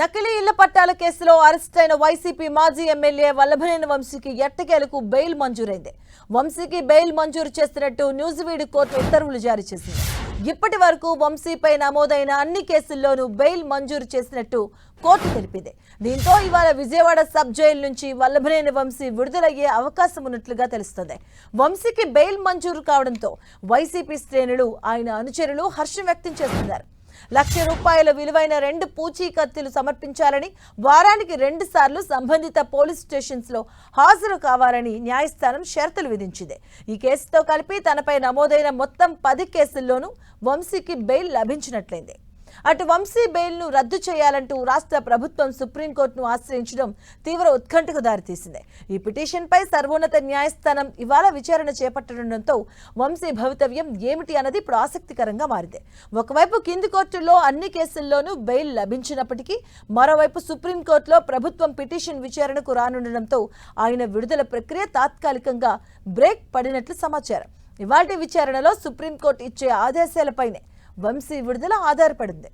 నకిలీ ఇళ్ళ పట్టాల కేసులో అరెస్ట్ అయిన వైసీపీ మాజీ ఎమ్మెల్యే వల్లభనేని వంశీకి ఎట్టకేలకు బెయిల్ మంజూరైంది. వంశీకి బెయిల్ మంజూరు చేస్తున్నట్టు న్యూజివీడ్ కోర్టు ఉత్తర్వులు జారీ చేసింది. ఇప్పటి వరకు వంశీపై నమోదైన అన్ని కేసుల్లోనూ బెయిల్ మంజూరు చేసినట్టు కోర్టు తెలిపింది. దీంతో ఇవాళ విజయవాడ సబ్ జైలు నుంచి వల్లభనేని వంశీ విడుదలయ్యే అవకాశం ఉన్నట్లుగా తెలుస్తోంది. వంశీకి బెయిల్ మంజూరు కావడంతో వైసీపీ శ్రేణులు ఆయన అనుచరులు హర్షం వ్యక్తం చేస్తున్నారు. లక్ష రూపాయల విలువైన రెండు పూచీకత్తులు సమర్పించాలని వారానికి రెండు సార్లు సంబంధిత పోలీస్ స్టేషన్స్లో హాజరు కావాలని న్యాయస్థానం షరతులు విధించింది. ఈ కేసుతో కలిపి తనపై నమోదైన మొత్తం పది కేసుల్లోనూ వంశీకి బెయిల్ లభించినట్లయింది. అటు వంశీ బెయిల్ను రద్దు చేయాలంటూ రాష్ట్ర ప్రభుత్వం సుప్రీంకోర్టును ఆశ్రయించడం తీవ్ర ఉత్కంఠకు దారితీసింది. ఈ పిటిషన్పై సర్వోన్నత న్యాయస్థానం ఇవాళ విచారణ చేపట్టడంతో వంశీ భవితవ్యం ఏమిటి అన్నది ఇప్పుడు ఆసక్తికరంగా మారింది. ఒకవైపు కింది కోర్టుల్లో అన్ని కేసుల్లోనూ బెయిల్ లభించినప్పటికీ మరోవైపు సుప్రీంకోర్టులో ప్రభుత్వం పిటిషన్ విచారణకు రానుండడంతో ఆయన విడుదల ప్రక్రియ తాత్కాలికంగా బ్రేక్ పడినట్లు సమాచారం. ఇవాటి విచారణలో సుప్రీంకోర్టు ఇచ్చే ఆదేశాలపైనే వంశీ విడుదల ఆధారపడింది